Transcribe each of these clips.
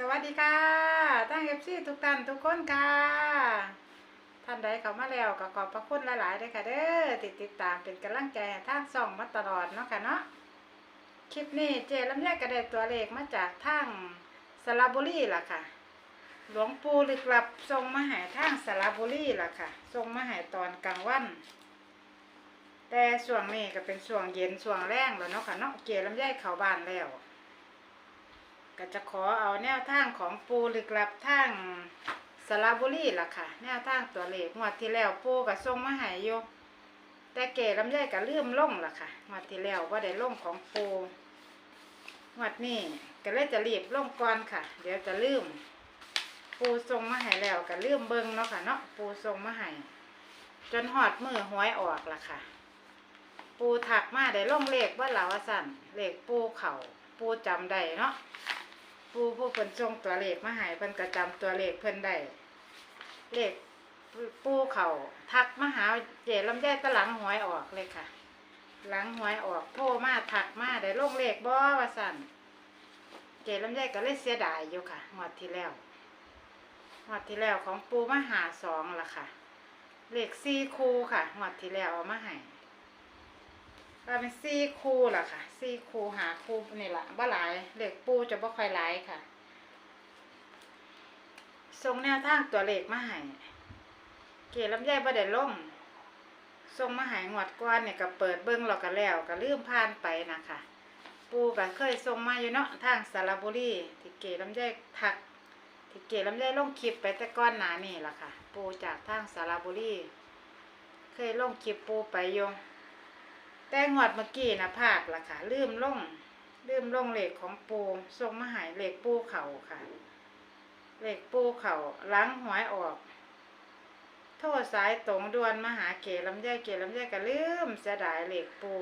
สวัสดีค่ะทั้งเอฟซีทุกท่านทุกคนค่ะ ท่านใดเข้ามาแล้วก็ขอบพระคุณหลายๆเลยค่ะเด้อติดติดตามเป็นกำลังใจให้ทางส่องมาตลอดเนาะค่ะเนาะ คลิปนี้เจลำไยกระเด็ตัวเลขมาจากทางสระบุรีล่ะค่ะ หลวงปู่ลึกลับทรงมาหายทางสระบุรีล่ะค่ะ ทรงมาหายตอนกลางวัน แต่ช่วงนี้ก็เป็นช่วงเย็นช่วงแรงแล้วเนาะค่ะเนาะ เจลำไยเข้าบ้านแล้ว ก็จะขอเอาแนวทางของปูลึกลับทางสระบุรีล่ะค่ะ แนวทางตัวเลขงวดที่แล้วปูก็ส่งมาให้อยู่แต่เก๋ลำไยก็ลืมล่งล่ะค่ะงวดที่แล้วว่าได้ล่งของปูงวดนี้ก็เลยจะรีบล่งก่อนค่ะ เดี๋ยวจะลืม ปูส่งมาให้แล้วก็ลืมเบิงเนาะค่ะเนาะปูส่งมาให้จนหอดมือหวยออกล่ะค่ะ ปูถักมาได้ล่งเลขว่าเหลาว่าสันเลขปูเข่าปูจำได้เนาะ ปูผู้เพิ่นส่งตัวเลขมาให้เพิ่นก็จำตัวเลขเพิ่นได้ เลขปูเขาทักมาหาเจลำไยตะหลังหวยออกเลยค่ะ หลังหวยออกโทรมาทักมาได้ลงเลขบ่ว่าสั่นเจลำไยก็เลยเสียดายอยู่ค่ะงวดที่แล้วงวดที่แล้วของปูมาหาสองละค่ะ เลขสี่คูค่ะงวดที่แล้วเอามาให้ ก็เป็นสี่คูล่ะค่ะสี่คูหาคูนี่ล่ะบ่หลายเลขปูจะบ่ค่อยหลายค่ะส่งแนวทางตัวเลขมาให้เกลำไยบ่ได้ลงส่งมาให้งวดก่อนเนี่ยก็เปิดเบิ่งแล้วก็แล้วก็ลืมผ่านไปนะคะปูก็เคยส่งมาอยู่เนาะทางสระบุรีที่เกลำไยทักที่เกลำไยลงคลิปไปแต่ก้อนหนานี่ล่ะค่ะ ปูจากทางสระบุรีเคยลงคลิปปูไปอยู่ แต่งวดเมื่อกี้นะพลาดละค่ะ ลืมลงลืมลงเหล็กของปูส่งมหายเหล็กปูเข่าค่ะเหล็กปูเข่าล้างหวยออก โทษสายตรงดวนมหาเกลำไยเกลำไยก็ลืมเสียดายเหล็กปู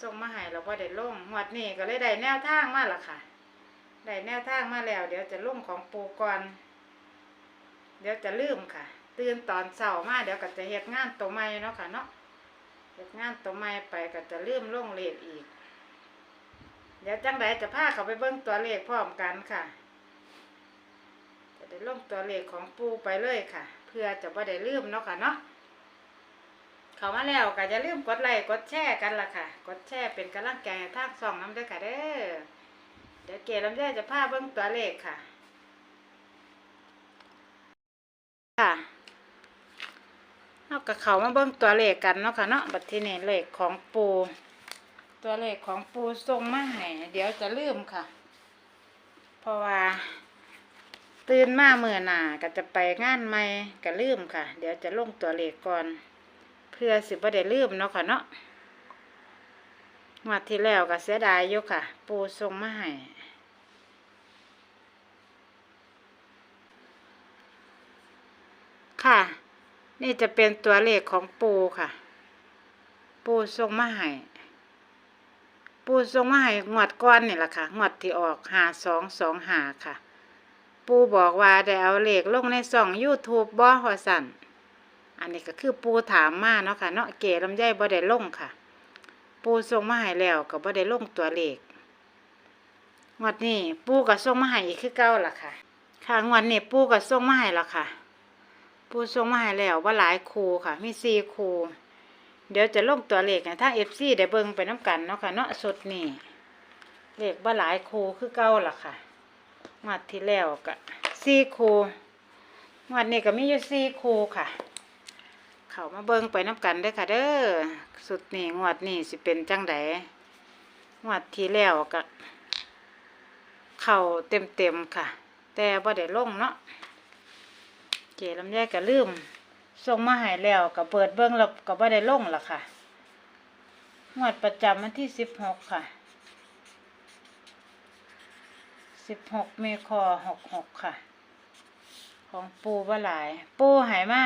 ส่งมาใหายเราก็ได้ลงงวดนี้ก็เลยได้แนวทางมาละค่ะได้แนวทางมาแล้ว เดี๋ยวจะลงของปูก่อน เดี๋ยวจะลืมค่ะ ตื่นตอนเช้ามาเดี๋ยวก็จะเฮ็ดงานตัวใหม่เนาะค่ะเนาะ เฮ็ดงานตัวใหม่ไปก็จะลืมลงเลขอีก เดี๋ยวจังไดจะพาเขาไปเบิ่งตัวเลขพร้อมกันค่ะจะได้ลงตัวเลขของปูไปเลยค่ะ เพื่อจะบ่ได้ลืมเนาะค่ะเนาะเขามาแล้วก็อย่าลืมกดไลค์กดแชร์กันล่ะค่ะ กดแชร์เป็นกำลังใจให้ทางช่องน้ำด้อค่ะเด้อเดี๋ยวเกลำไยจะพาเบิ่งตัวเลขค่ะค่ะ กับเขามาเบิ่งตัวเลขกันเนาะค่ะเนาะบัดทีนี้เลขของปู ตัวเลขของปูส่งมาให้เดี๋ยวจะลืมค่ะ เพราะว่า ตื่นมาเมื่อหน่าก็จะไปงานใหม่ก็ลืมค่ะ เดี๋ยวจะลงตัวเลขก่อน เพื่อสิบ่ได้ลืมเนาะค่ะเนาะงวดที่แล้วก็เสียดายอยู่ค่ะ ปูส่งมาให้ค่ะ นี่จะเป็นตัวเลขของปูค่ะ ปูทรงมาให้ปูทรงมาให้งวดก้อนนี่แหละค่ะงวดที่ออกหาสองสองหาค่ะ ปูบอกว่าได้เอาเลขลงในสอง YouTube บ่ฮอสันอันนี้ก็คือปูถามมาเนาะค่ะเนาะเก๋ลำไยบ่ได้ลงค่ะ ปูทรงมาให้แล้วก็บ่ได้ลงตัวเลขงวดนี้ปูก็ทรงมาให้อีกคือเก่าล่ะค่ะ ค่ะงวดนี้ปูก็ทรงมาให้แล้วค่ะ ปูส่งมาให้แล้วว่าหลายครูค่ะ มีสี่ครูเดี๋ยวจะลงตัวเลขให้ทางเอฟซีได้เบิ่งไปน้ำกันเนาะค่ะเนาะสุดนี่เลขว่าหลายครูคือเก่าล่ะค่ะงวดที่แล้วก็สี่ครูงวดนี้ก็มีอยู่สี่ครูค่ะ เขามาเบิ่งไปน้ำกันเด้อค่ะ เด้อสุดนี่งวดนี้สิเป็นจังไดงวดที่แล้วก็เข่าเต็มเต็มๆค่ะ แต่บ่ได้ลงเนาะ เจลำไยก็ลืมส่งมาหายแล้วก็เปิดเบื้องแล้วก็บ่ได้ลงละค่ะงวดประจำวันที่สิบหกค่ะสิบหกเมคอหกหกค่ะ ของปูบ่หลาย ปูหายมา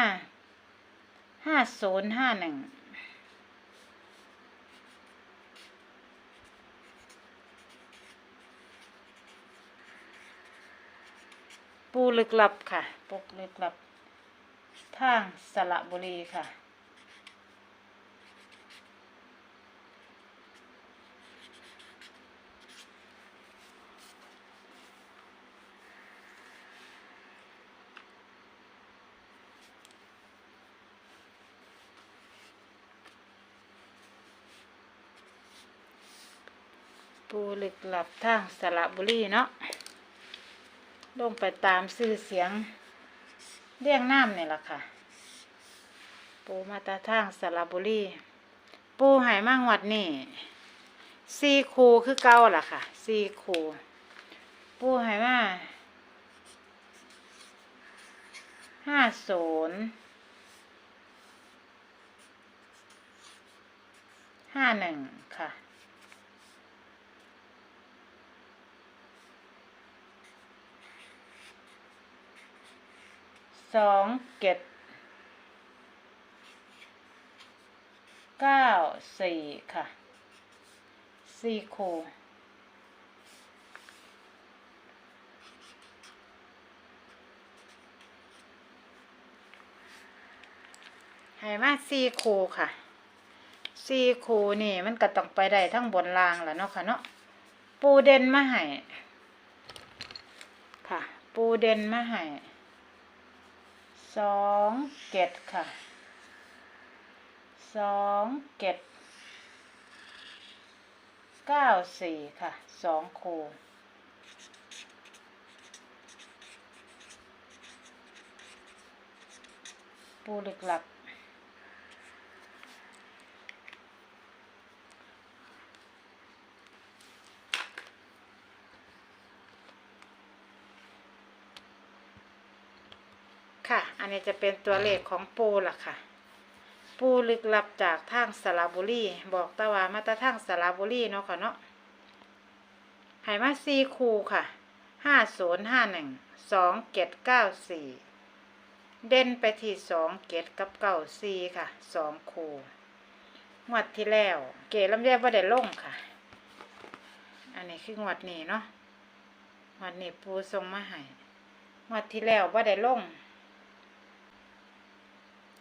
ห้าศูนย์ห้าหนึ่ง ปูลึกลับค่ะปูลึกลับทางสระบุรีค่ะ ปูลึกลับทางสระบุรีเนาะ ลงไปตามชื่อเสียงเรียงน้ำนี่แหละค่ะ ปูมาตาทางสระบุรี ปูหายมางวัดนี่ซีคูคือเก่าล่ะค่ะซีคูปูหายมาห้าศูนย์ห้าหนึ่งค่ะ สองเจ็ดเก้าสี่ค่ะสี่คูให้มาสี่คูค่ะสี่คูนี่มันก็ต้องไปได้ทั้งบนรางแหละเนาะค่ะเนาะปูเด่นมาให้ค่ะ ปูเด่นมาให้ สองเจ็ดค่ะสองเจ็ดเก้าสี่ค่ะสองโคูปูลึกลับ ค่ะ อันนี้จะเป็นตัวเลขของปูล่ะค่ะ ปูลึกลับจากทางสระบุรี บอกตะวามาตาทางสระบุรีเนาะค่ะเนาะใหายมาสี่คูค่ะ ห้าศูนย์ห้าหนึ่ง สองเจ็ดเก้าสี่ เด่นไปที่สองเจ็ดกับเก้าสี่ค่ะ สองคูงวดที่แล้ว เก๋ลำไยว่าได้ลงค่ะ อันนี้คืองวดนี้เนาะงวดนี้ปูทรงมาให้งวดที่แล้วว่าได้ลง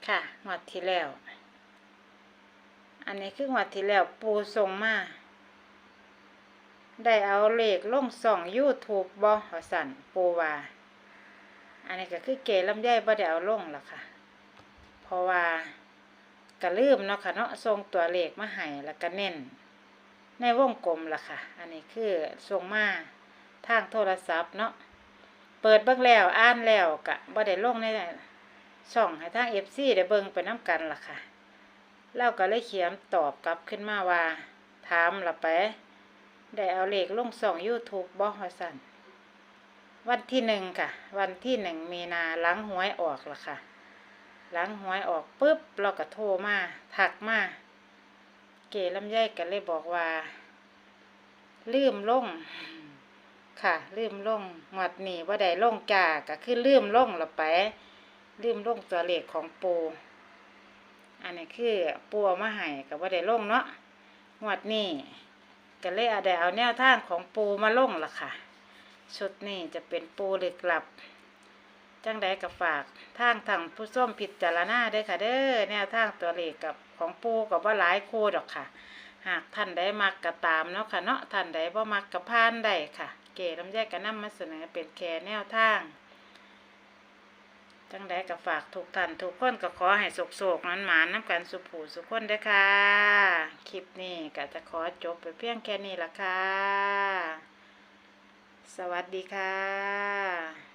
ค่ะงวดที่แล้ว อันนี้คืองวดที่แล้วปูส่งมา ได้เอาเลขลงส่อง YouTube บ่หอสันปูว่า อันนี้ก็คือเกลำไยบ่ได้เอาลงล่ะค่ะ เพราะว่าก็ลืมเนาะค่ะเนาะส่งตัวเลขมาให้แล้วก็เน้น ในวงกลมล่ะค่ะ อันนี้คือส่งมาทางโทรศัพท์เนาะ เปิดเบิ่งแล้วอ่านแล้วก็บ่ได้ลงใน ช่องให้ทางเอฟซีได้เบิ่งไปน้ำกันล่ะค่ะเราก็เลยเขียนตอบกลับขึ้นมาว่า ถามละไป ได้เอาเลขลงส่อง YouTube บ่ฮอสันวันที่หนึ่งค่ะ วันที่หนึ่งมีนาหลังหวยออกล่ะค่ะหลังหวยออกปุ๊บเราก็โทรมาถักมาเก๋ลำไยก็เลยบอกว่า ลืมลงค่ะ ลืมลงงวดนี้ว่าได้ลงจ่าก็คือลืมลงละไป ลืมลงตัวเลขของปูอันนี้คือปูเอามาให้กับว่าได้ลงเนาะงวดนี้ก็เลยเอาได้เอาแนวทางของปูมาลงละค่ะ ชุดนี้จะเป็นปูลึกลับ จังใดกับฝากทางทางผู้ส้มผิดจารณาได้ค่ะเด้อแนวทางตัวเลขกับของปูกับว่าหลายคู่ดอกค่ะ หากท่านใดมักก็ตามเนาะค่ะเนาะท่านใดบ่มักก็พานได้ค่ะ เก๋ลำแยกก็นำมาเสนอเป็นแค่แนวทาง จังใดก็ฝากทุกท่านทุกคนก็ขอให้สุขๆนั้นหมานน้ำกันสุผูสุขคนเด้อค่ะ คลิปนี้ก็จะขอจบไปเพียงแค่นี้ละค่ะ สวัสดีค่ะ